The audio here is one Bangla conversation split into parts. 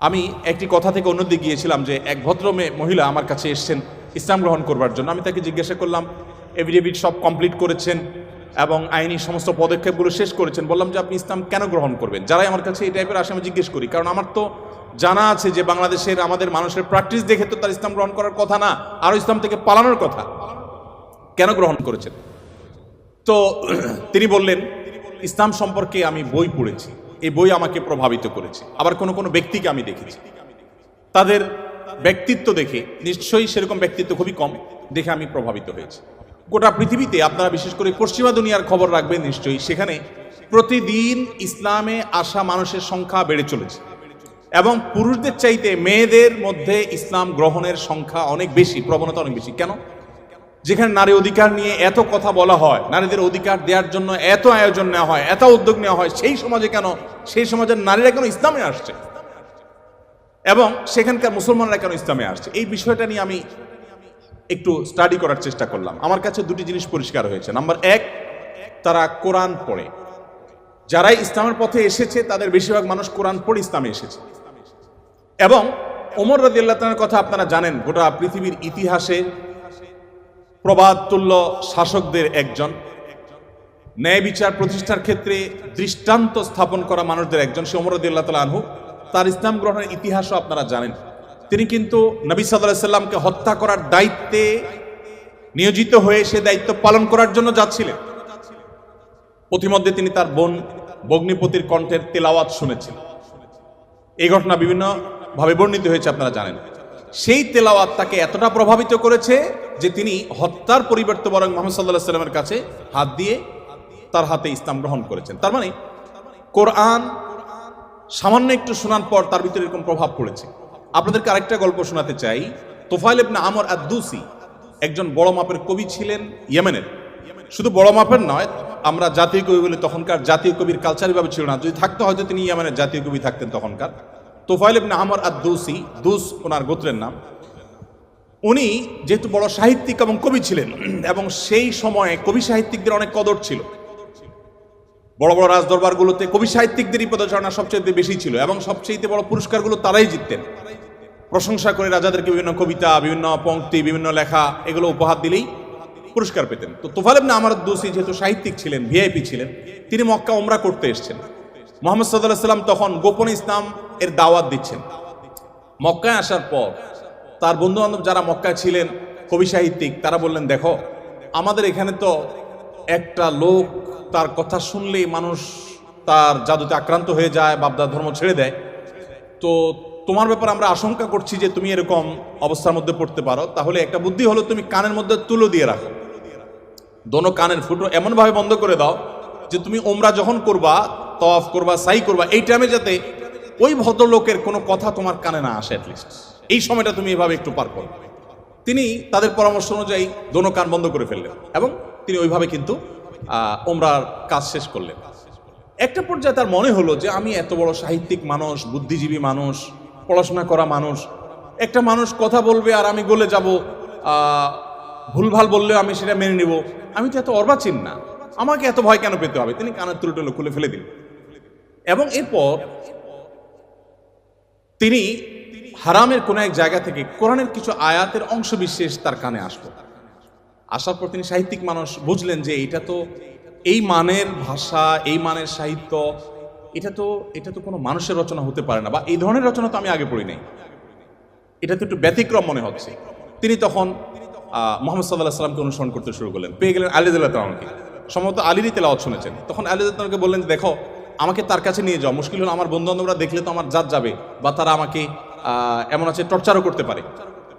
আমি একটি কথা থেকে অন্যদিকে গিয়েছিলাম যে এক ভদ্র মহিলা আমার কাছে এসেছেন ইসলাম গ্রহণ করবার জন্য। আমি তাকে জিজ্ঞাসা করলাম এভিডেভিট সব কমপ্লিট করেছেন এবং আইনি সমস্ত পদক্ষেপগুলো শেষ করেছেন? বললাম যে, আপনি ইসলাম কেন গ্রহণ করবেন? যারাই আমার কাছে এই টাইপের আসে আমি জিজ্ঞেস করি, কারণ আমার তো জানা আছে যে বাংলাদেশের আমাদের মানুষের প্র্যাকটিস দেখে তো তার ইসলাম গ্রহণ করার কথা না, আরও ইসলাম থেকে পালানোর কথা। কেন গ্রহণ করেছেন? তো তিনি বললেন, ইসলাম সম্পর্কে আমি বই পড়েছি। এই বই আমাকে প্রভাবিত করেছে। আবার কোনো কোনো ব্যক্তিকে আমি দেখেছি। তাদের ব্যক্তিত্ব দেখে নিশ্চয়ই সেরকম ব্যক্তিত্ব খুবই কম দেখে আমি প্রভাবিত হয়েছি। গোটা পৃথিবীতে আপনারা বিশেষ করে পশ্চিমা দুনিয়ার খবর রাখবেন নিশ্চয়ই, সেখানে প্রতিদিন ইসলামে আসা মানুষের সংখ্যা বেড়ে চলেছে। এবং পুরুষদের চাইতে মেয়েদের মধ্যে ইসলাম গ্রহণের সংখ্যা অনেক বেশি, প্রবণতা অনেক বেশি। কেন? যেখানে নারী অধিকার নিয়ে এত কথা বলা হয়, নারীদের অধিকার দেওয়ার জন্য এত আয়োজন নেওয়া হয়, এত উদ্যোগ নেওয়া হয়, সেই সমাজে কেন, সেই সমাজের নারীরা কেন ইসলামে আসছে? এবং সেখানকার মুসলমানরা কেন ইসলামে আসছে? এই বিষয়টা নিয়ে আমি একটু স্টাডি করার চেষ্টা করলাম। আমার কাছে দুটি জিনিস পরিষ্কার হয়েছে। নাম্বার এক, তারা কোরআন পড়ে। যারাই ইসলামের পথে এসেছে, তাদের বেশিরভাগ মানুষ কোরআন পড়ে ইসলামে এসেছে। এবং ওমর রাদিয়াল্লাহর কথা আপনারা জানেন, গোটা পৃথিবীর ইতিহাসে প্রবাদতুল্য শাসকদের একজন। ন্যায় বিচার প্রতিষ্ঠার ক্ষেত্রে দৃষ্টান্ত স্থাপন করা মানুষদের একজন, সে ওমর রাদিয়াল্লাহু তাআলা আনহু। তার ইসলাম গ্রহণের ইতিহাসও আপনারা জানেন। তিনি কিন্তু নবী সাল্লামকে হত্যা করার দায়িত্বে নিয়োজিত হয়ে সে দায়িত্ব পালন করার জন্য যাচ্ছিলেন। প্রতিমধ্যে তিনি তার বোন বগ্নিপতির কণ্ঠের তেলাওয়াত শুনেছেন এই ঘটনা বিভিন্নভাবে বর্ণিত হয়েছে, আপনারা জানেন। সেই তেলাওয়াত তাকে এতটা প্রভাবিত করেছে যে তিনি হত্যার পরিবর্তে বরং মোহাম্মদ সাল্লাহ সাল্লামের কাছে হাত দিয়ে তার হাতে ইসলাম গ্রহণ করেছেন। তার মানে কোরআন সামান্য একটু শোনার পর তার ভিতরে এরকম প্রভাব পড়েছে। আপনাদেরকে আরেকটা গল্প শোনাতে চাই। তোফাইল ইবনে আমর আদুসি একজন বড় মাপের কবি ছিলেন ইয়েমেনের। শুধু বড় মাপের নয়, আমরা জাতীয় কবি বলে, তখনকার জাতীয় কবির কালচার ভাবে ছিল না। যদি থাকতো হয়তো তিনি ইয়েমেনের জাতীয় কবি থাকতেন তখনকার। তোফাইল ইবনে আমর আদুসি দুস ওনার গোত্রের নাম, উনি যেহেতু বড় সাহিত্যিক এবং কবি ছিলেন, এবং সেই সময়ে কবি সাহিত্যিকদের অনেক কদর ছিল। বড় বড় রাজদরবারগুলোতে কবি সাহিত্যিকদেরই পদচারণা সবচেয়ে বেশি ছিল, এবং সবচেয়ে বড় পুরস্কারগুলো তারাই জিততেন। প্রশংসা করে রাজাদেরকে বিভিন্ন কবিতা, বিভিন্ন পংক্তি বিভিন্ন লেখা, এগুলো উপহার দিলেই পুরস্কার পেতেন। তো তোফাল ইবনে আমার দোষী যেহেতু সাহিত্যিক ছিলেন, ভিআইপি ছিলেন, তিনি মক্কা ওমরা করতে এসেছেন। মোহাম্মদ সাল্লাহ সাল্লাম তখন গোপন ইসলাম এর দাওয়াত দিচ্ছেন। মক্কায় আসার পর তার বন্ধু বান্ধব যারা মক্কায় ছিলেন, কবি সাহিত্যিক, তারা বললেন, দেখো, আমাদের এখানে তো একটা লোক, তার কথা শুনলেই মানুষ তার জাদুতে আক্রান্ত হয়ে যায় বাপদার ধর্ম ছেড়ে দেয়। তো তোমার ব্যাপারে আমরা আশঙ্কা করছি যে তুমি এরকম অবস্থার মধ্যে পড়তে পারো। তাহলে একটা বুদ্ধি হলো, তুমি কানের মধ্যে তুলো দিয়ে রাখো। দোনো কানের ফুটো এমনভাবে বন্ধ করে দাও যে তুমি ওমরা যখন করবা তফ করবা সাই করবা, এই টাইমে যাতে ওই ভদ্রলোকের কোনো কথা তোমার কানে না আসে অ্যাটলিস্ট এই সময়টা তুমি এভাবে একটু পার করো। তিনি তাদের পরামর্শ অনুযায়ী দোনো কান বন্ধ করে ফেললেন এবং তিনি ওইভাবে কিন্তু ওমরার কাজ শেষ করলেন। একটা পর্যায়ে তার মনে হলো যে, আমি এত বড় সাহিত্যিক মানুষ, বুদ্ধিজীবী মানুষ, পড়াশোনা করা মানুষ। একটা মানুষ কথা বলবে আর আমি গলে যাব। ভুলভাল বললেও আমি সেটা মেনে নিব। আমি তো এত অর্বাচীন না। আমাকে এত ভয় কেন পেতে হবে? তিনি কানের তুলো টুলো খুলে ফেলে দিন এবং এরপর তিনি হারামের কোনো এক জায়গা থেকে কোরআনের কিছু আয়াতের অংশ বিশেষ তার কানে আসলো। আসার পর তিনি সাহিত্যিক মানুষ বুঝলেন যে এটা তো এই মানের ভাষা এই মানের সাহিত্য এটা তো এটা তো কোনো মানুষের রচনা হতে পারে না বা এই ধরনের রচনা তো আমি আগে পড়ি নাই। এটা তো একটু ব্যতিক্রম মনে হচ্ছে। তিনি তখন মোহাম্মদ সাল্লাহ সাল্লামকে অনুসরণ করতে শুরু করলেন। পেয়ে গেলেন আলিদুল্লাহ তালামকে সম্ভবত আলিরই তেলাওয়াত শুনেছেন। তখন আলিদুল্লাহকে বললেন যে, দেখো আমাকে তার কাছে নিয়ে যাও। মুশকিল হলো আমার বন্ধু বান্ধবরা দেখলে তো আমার জাত যাবে বা তারা আমাকে এমন আছে টর্চারও করতে পারে।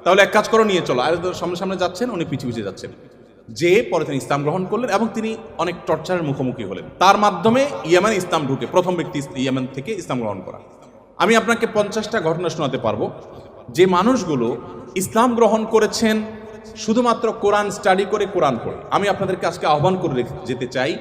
তাহলে এক কাজ করো, নিয়ে চলো। আলিদুল্লাহ সামনে সামনে যাচ্ছেন, উনি পিছিয়ে পিছিয়ে যাচ্ছেন। যে পরে তিনি ইসলাম গ্রহণ করলেন এবং তিনি অনেক টর্চারের মুখোমুখি হলেন। তার মাধ্যমে ইয়ামেন ইসলাম ঢুকে, প্রথম ব্যক্তি ইয়ামেন থেকে ইসলাম গ্রহণ করা। আমি আপনাকে পঞ্চাশটা ঘটনা শোনাতে পারব। যে মানুষগুলো ইসলাম গ্রহণ করেছেন শুধুমাত্র কোরআন স্টাডি করে, কোরআন পড়ে। আমি আপনাদেরকে আজকে আহ্বান করে যেতে চাই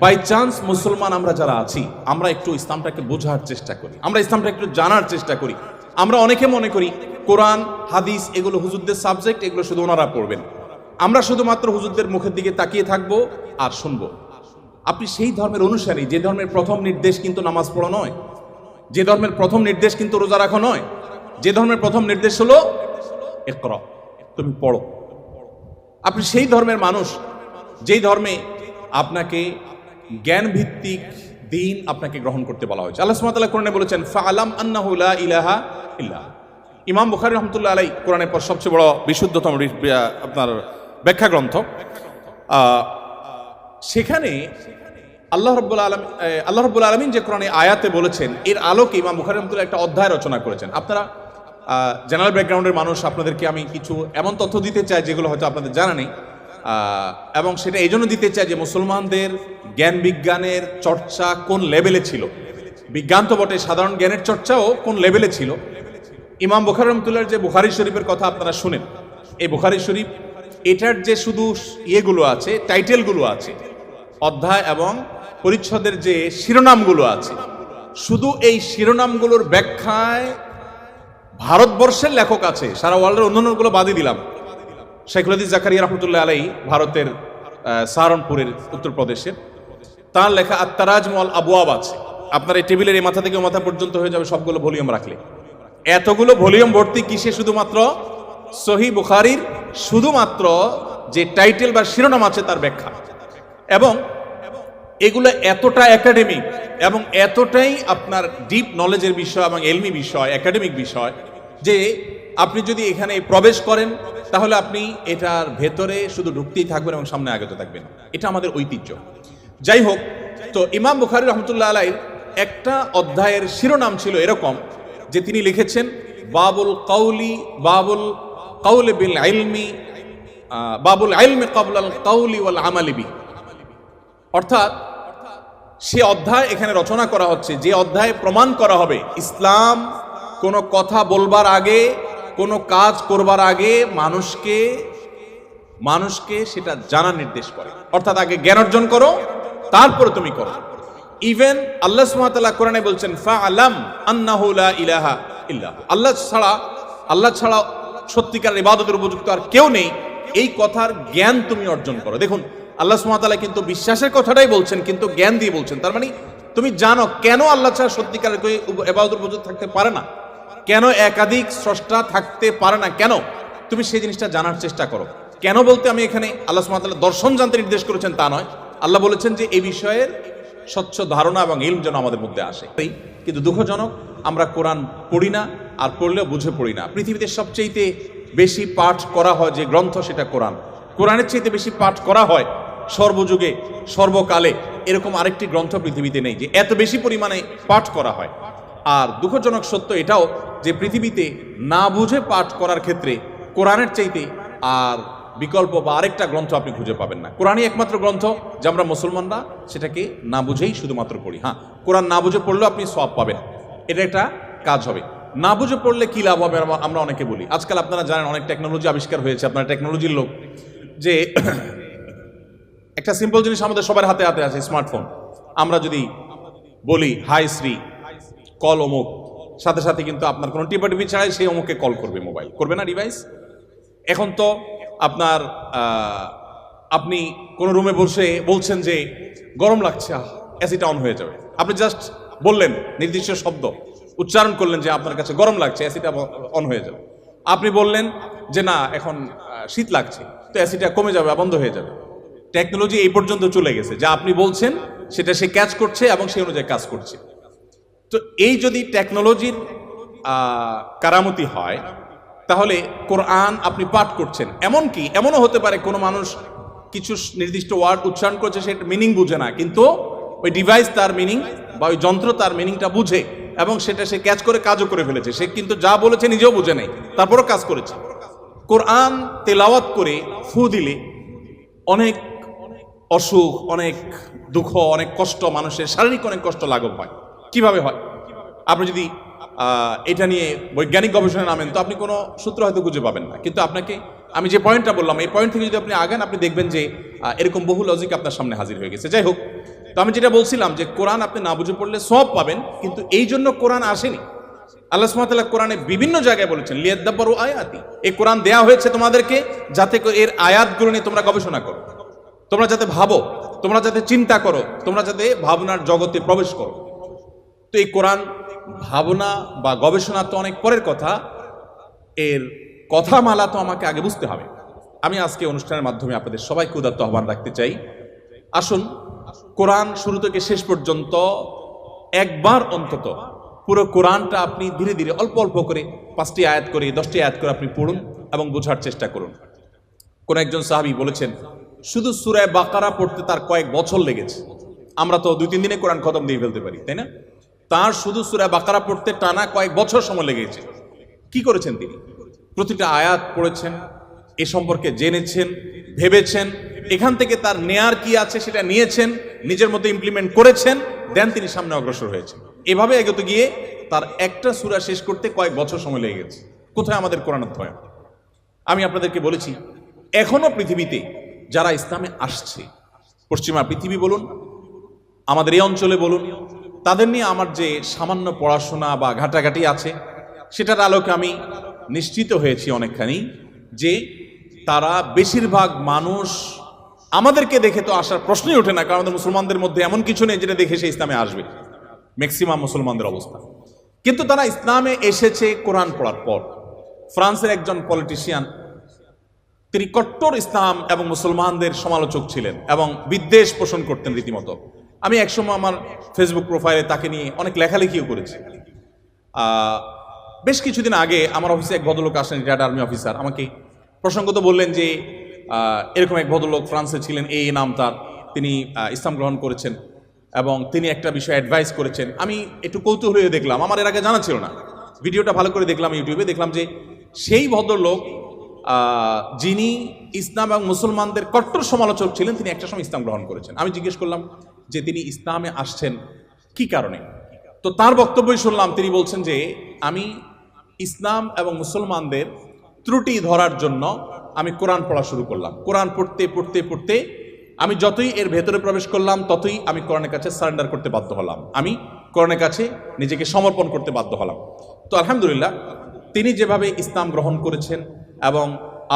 বাই চান্স মুসলমান আমরা যারা আছি, আমরা একটু ইসলামটাকে বোঝার চেষ্টা করি। আমরা ইসলামটা একটু জানার চেষ্টা করি। আমরা অনেকে মনে করি, কোরআন, হাদিস, এগুলো হুজুরদের সাবজেক্ট এগুলো শুধু ওনারা পড়বেন। আমরা শুধুমাত্র হুজুরদের মুখের দিকে তাকিয়ে থাকব আর শুনব। আপনি সেই ধর্মের অনুসারী, যে ধর্মের প্রথম নির্দেশ কিন্তু নামাজ পড়া নয়। যে ধর্মের প্রথম নির্দেশ কিন্তু রোজা রাখা নয়। যে ধর্মের প্রথম নির্দেশ হলো একর তুমি পড়ো। আপনি সেই ধর্মের মানুষ, যেই ধর্মে আপনাকে জ্ঞান ভিত্তিক দিন আপনাকে গ্রহণ করতে বলা হয়েছে। আল্লাহ সুবহানাহু কোরআনে বলেছেন, ফাআলাম আন্নাহু লা ইলাহা ইল্লাহ। ইমাম বুখারী রহমতুল্লাহ আলাই কোরআনের পর সবচেয়ে বড় বিশুদ্ধতম আপনার ব্যাখ্যা গ্রন্থ সেখানে আল্লাহ রব্বুল আলম আল্লাহ রব্বুল আলমিন যে কোরআনে আয়াতে বলেছেন, এর আলোকে ইমাম বুখারী রহমতুল্লাহ একটা অধ্যায় রচনা করেছেন। আপনারা জেনারেল ব্যাকগ্রাউন্ডের মানুষ, আপনাদেরকে আমি কিছু এমন তথ্য দিতে চাই যেগুলো হয়তো আপনাদের জানা নেই। এবং সেটা এই জন্য দিতে চাই যে মুসলমানদের জ্ঞান বিজ্ঞানের চর্চা কোন লেভেলে ছিল? বিজ্ঞান তো বটে, সাধারণ জ্ঞানের চর্চাও কোন লেভেলে ছিল? ইমাম বুখারি রহমতুল্লাহর যে বুখারি শরীফের কথা আপনারা শুনেন, এই বুখারি শরীফ, এটার যে শুধু ইয়েগুলো আছে, টাইটেলগুলো আছে, অধ্যায় এবং পরিচ্ছদের যে শিরোনামগুলো আছে, শুধু এই শিরোনামগুলোর ব্যাখ্যায় ভারতবর্ষের লেখক আছে, সারা ওয়ার্ল্ডের অন্যান্যগুলো বাদই দিলাম। শেখুল হাদিস জাকারিয়া রহমতুল্লাহ আলাই ভারতের সাহারনপুরের উত্তরপ্রদেশের। তার লেখা আত্মারাজ মল আবুয়াব আছে। আপনার এই টেবিলের এই মাথা থেকে মাথা পর্যন্ত হয়ে যাবে সবগুলো ভলিউম রাখলে। এতগুলো ভলিউম ভর্তি কিসে শুধুমাত্র? সহি বুখারির শুধুমাত্র যে টাইটেল বা শিরোনাম আছে তার ব্যাখ্যা। এবং এগুলো এতটা একাডেমিক এবং এতটাই আপনার ডিপ নলেজের বিষয় এবং এলমি বিষয় একাডেমিক বিষয়, যে আপনি যদি এখানে প্রবেশ করেন, তাহলে আপনি এটার ভেতরে শুধু ঢুকতেই থাকবেন এবং সামনে আগতে থাকবেন। এটা আমাদের ঐতিহ্য। যাই হোক, তো ইমাম বুখারি রহমতুল্লাহ আলাইর একটা অধ্যায়ের শিরোনাম ছিল এরকম যে তিনি লিখেছেন, বাবুল কাউলি, বাবুল কাউলে বিল আইলমি বাবুল আইলমি কাবলাল কাউলি ওয়াল আমালিবি অর্থাৎ সে অধ্যায় এখানে রচনা করা হচ্ছে, যে অধ্যায়ে প্রমাণ করা হবে ইসলাম কোনো কথা বলবার আগে কোনো কাজ করবার আগে মানুষকে মানুষকে সেটা জানার নির্দেশ করে। অর্থাৎ আগে জ্ঞান অর্জন করো, তারপরে তুমি করো। ইভেন আল্লাহ সুবহানাহু কোরআনে বলছেন ফা আলাম আন্নাহু লা ইলাহা ইল্লাহ। আল্লাহ ছাড়া আল্লাহ ছাড়া সত্যিকার ইবাদতের উপযুক্ত আর কেউ নেই। এই কথার জ্ঞান তুমি অর্জন করো। দেখুন, আল্লাহ সুবহানাহু কিন্তু বিশ্বাসের কথাটাই বলছেন, কিন্তু জ্ঞান দিয়ে বলছেন। তার মানে তুমি জানো কেন আল্লাহ ছাড়া সত্যিকার এবাদতের উপযুক্ত থাকতে পারে না? কেন একাধিক স্রষ্টা থাকতে পারে না? কেন? তুমি সেই জিনিসটা জানার চেষ্টা করো। কেন বলতে আমি এখানে আল্লাহ সুবহানাহু দর্শন জানতে নির্দেশ করেছেন তা নয়। আল্লাহ বলেছেন যে এই বিষয়ের স্বচ্ছ ধারণা এবং ইলম যেন আমাদের মধ্যে আসে। কিন্তু দুঃখজনক, আমরা কোরআন পড়ি না আর পড়লেও বুঝে পড়ি না। পৃথিবীতে সবচেয়েতে বেশি পাঠ করা হয় যে গ্রন্থ সেটা কোরআন। কোরআনের চাইতে বেশি পাঠ করা হয় সর্বযুগে, সর্বকালে এরকম আরেকটি গ্রন্থ পৃথিবীতে নেই যে এত বেশি পরিমাণে পাঠ করা হয়। আর দুঃখজনক সত্য এটাও যে পৃথিবীতে না বুঝে পাঠ করার ক্ষেত্রে কোরআনের চাইতে আর বিকল্প বা আরেকটা গ্রন্থ আপনি খুঁজে পাবেন না। কোরআনই একমাত্র গ্রন্থ যে আমরা মুসলমানরা সেটাকে না বুঝেই শুধুমাত্র পড়ি। হ্যাঁ কোরআন না বুঝে পড়লেও আপনি সব পাবেন। এটা একটা কাজ হবে। না বুঝে পড়লে কী লাভ হবে আমরা- অনেকে বলি। আজকাল আপনারা জানেন অনেক টেকনোলজি আবিষ্কার হয়েছে। আপনারা টেকনোলজির লোক। যে একটা সিম্পল জিনিস আমাদের সবার হাতে হাতে আছে স্মার্টফোন আমরা যদি বলি, হাই শ্রী কল অমুক। সাথে সাথে কিন্তু আপনার কোনো টিপাটিপি ছাড়াই সেই অমুককে কল করবে মোবাইল করবে না ডিভাইস এখন তো আপনার আপনি কোনো রুমে বসে বলছেন যে, গরম লাগছে এসিটা অন হয়ে যাবে। আপনি জাস্ট বললেন, নির্দিষ্ট শব্দ। উচ্চারণ করলেন যে, আপনার কাছে গরম লাগছে অ্যাসিটা অন হয়ে যাবে। আপনি বললেন যে, না, এখন শীত লাগছে, তো অ্যাসিটা কমে যাবে, বন্ধ হয়ে যাবে। টেকনোলজি এই পর্যন্ত চলে গেছে। যা আপনি বলছেন, সেটা সে ক্যাচ করছে এবং সেই অনুযায়ী কাজ করছে। তো এই যদি টেকনোলজির কারামতি হয়, তাহলে কোরআন আপনি পাঠ করছেন। এমনকি এমনও হতে পারে কোনো মানুষ কিছু নির্দিষ্ট ওয়ার্ড উচ্চারণ করছে সেটা মিনিং বুঝে না, কিন্তু ওই ডিভাইস তার মিনিং বা ওই যন্ত্র তার মিনিংটা বুঝে এবং সেটা সে ক্যাচ করে, কাজও করে ফেলেছে। সে কিন্তু যা বলেছে নিজেও বুঝে নেই, তারপরও কাজ করেছে। কোরআন তেলাওয়াত করে ফু দিলে অনেক অসুখ, অনেক দুঃখ, অনেক কষ্ট, মানুষের শারীরিক অনেক কষ্ট লাঘব হয়। কীভাবে হয়? আপনি যদি এটা নিয়ে বৈজ্ঞানিক গবেষণা নামেন, তো আপনি কোনো সূত্র হয়তো খুঁজে পাবেন না। কিন্তু আপনাকে, আমি যে পয়েন্টটা বললাম, এই পয়েন্ট থেকে যদি আপনি আগান, আপনি দেখবেন যে এরকম বহু লজিক আপনার সামনে হাজির হয়ে গেছে। যাই হোক, তো আমি যেটা বলছিলাম যে, কোরআন আপনি না বুঝে পড়লে সব পাবেন, কিন্তু এই জন্য কোরআন আসেনি। আল্লাহ সুবহানাহু কোরআনে বিভিন্ন জায়গায় বলেছেন, লিয়াদ্দাব্বারু আয়াতি। এই কোরআন দেয়া হয়েছে তোমাদেরকে যাতে এর আয়াতগুলো নিয়ে তোমরা গবেষণা করো। তোমরা যাতে ভাবো, তোমরা যাতে চিন্তা করো, তোমরা যাতে ভাবনার জগতে প্রবেশ করো। তো এই কোরআন ভাবনা বা গবেষণা তো অনেক পরের কথা। এর কথামালা তো আমাকে আগে বুঝতে হবে। আমি আজকে অনুষ্ঠানের মাধ্যমে আপনাদের সবাইকে উদাত্ত আহ্বান রাখতে চাই। আসুন, কোরআন শুরু থেকে শেষ পর্যন্ত একবার অন্তত পুরো কোরআনটা আপনি ধীরে ধীরে অল্প অল্প করে পাঁচটি আয়াত করে, দশটি আয়াত করে আপনি পড়ুন এবং বোঝার চেষ্টা করুন। কোন একজন সাহাবি বলেছেন, শুধু সুরায় বাকারা পড়তে তার কয়েক বছর লেগেছে। আমরা তো দুই তিন দিনে কোরআন খতম দিয়ে ফেলতে পারি, তাই না? তার শুধু সুরায় বাকারা পড়তে টানা কয়েক বছর সময় লেগেছে। কি করেছেন তিনি? প্রতিটা আয়াত পড়েছেন, এ সম্পর্কে জেনেছেন, ভেবেছেন, এখান থেকে তার নেয়ার কি আছে সেটা নিয়েছেন, নিজের মধ্যে ইমপ্লিমেন্ট করেছেন দেন তিনি সামনে অগ্রসর হয়েছেন। এভাবে এগোতে গিয়ে তার একটা সুরা শেষ করতে কয়েক বছর সময় লেগে গেছে। কোথায় আমাদের কোরআন অধ্যয়ন? আমি আপনাদেরকে বলেছি, এখনও পৃথিবীতে যারা ইসলামে আসছে, পশ্চিমা পৃথিবী বলুন, আমাদের এই অঞ্চলে বলুন তাদের নিয়ে আমার যে সামান্য পড়াশোনা বা ঘাটাঘাটি আছে, সেটার আলোকে আমি নিশ্চিত হয়েছি অনেকখানি যে তারা বেশিরভাগ মানুষ আমাদেরকে দেখে তো আসার প্রশ্নই ওঠে না, কারণ আমাদের মুসলমানদের মধ্যে এমন কিছু নেই যেটা দেখে সে ইসলামে আসবে। ম্যাক্সিমাম মুসলমানদের অবস্থা। কিন্তু তারা ইসলামে এসেছে কোরআন পড়ার পর। ফ্রান্সের একজন পলিটিশিয়ান তিনি কট্টর ইসলাম এবং মুসলমানদের সমালোচক ছিলেন এবং বিদ্বেষ পোষণ করতেন রীতিমতো। আমি একসময় আমার ফেসবুক প্রোফাইলে তাকে নিয়ে অনেক লেখালেখিও করেছি। বেশ কিছুদিন আগে আমার অফিসে এক ভদ্রলোক আসেন রিটায়ার্ড আর্মি অফিসার। আমাকে প্রসঙ্গত বললেন যে এরকম এক ভদ্রলোক ফ্রান্সে ছিলেন, এই নাম তার। তিনি ইসলাম গ্রহণ করেছেন এবং তিনি একটা বিষয় অ্যাডভাইস করেছেন। আমি একটু কৌতূহল হয়ে দেখলাম, আমার এর আগে জানা ছিল না। ভিডিওটা ভালো করে দেখলাম ইউটিউবে, দেখলাম যে সেই ভদ্রলোক যিনি ইসলাম এবং মুসলমানদের কট্টর সমালোচক ছিলেন, তিনি একটা সময় ইসলাম গ্রহণ করেছেন। আমি জিজ্ঞেস করলাম যে তিনি ইসলামে আসছেন, কি কারণে? তো তার বক্তব্যই শুনলাম, তিনি বলছেন যে, আমি ইসলাম এবং মুসলমানদের ত্রুটি ধরার জন্য আমি কোরআন পড়া শুরু করলাম। কোরআন পড়তে পড়তে পড়তে আমি যতই এর ভেতরে প্রবেশ করলাম, ততই আমি কোরআনের কাছে সারেন্ডার করতে বাধ্য হলাম। আমি কোরআনের কাছে নিজেকে সমর্পণ করতে বাধ্য হলাম। তো আলহামদুলিল্লাহ, তিনি যেভাবে ইসলাম গ্রহণ করেছেন এবং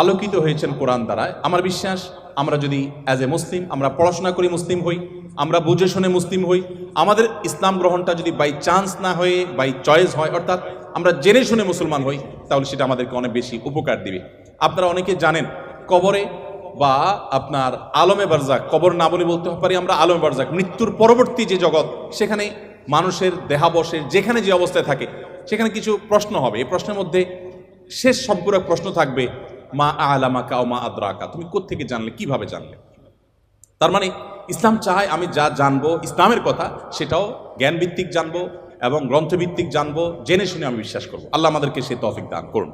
আলোকিত হয়েছেন কোরআন দ্বারা আমার বিশ্বাস আমরা যদি অ্যাজ এ মুসলিম আমরা পড়াশোনা করি মুসলিম হই, আমরা বুঝে শুনে মুসলিম হই, আমাদের ইসলাম গ্রহণটা যদি বাই চান্স না হয়ে বাই চয়েস হয়, অর্থাৎ আমরা জেনে শুনে মুসলমান হই, তাহলে সেটা আমাদেরকে অনেক বেশি উপকার দিবে। আপনারা অনেকে জানেন, কবরে বা আপনার আলমে বারজাক কবর না বলে বলতে পারি আমরা আলমে বারজাক মৃত্যুর পরবর্তী যে জগৎ, সেখানে মানুষের দেহাবশের যেখানে যে অবস্থায় থাকে, সেখানে কিছু প্রশ্ন হবে। এই প্রশ্নের মধ্যে শেষ সম্পূরক প্রশ্ন থাকবে মা আলামাকা ও মা আদ্রাকা। তুমি থেকে জানলে? কীভাবে জানলে? তার মানে ইসলাম চায় আমি যা জানব, ইসলামের কথা, সেটাও জ্ঞানভিত্তিক জানব এবং গ্রন্থভিত্তিক জানব, জেনে শুনে আমি বিশ্বাস করব। আল্লাহ আমাদেরকে সে তফিক দান করুন।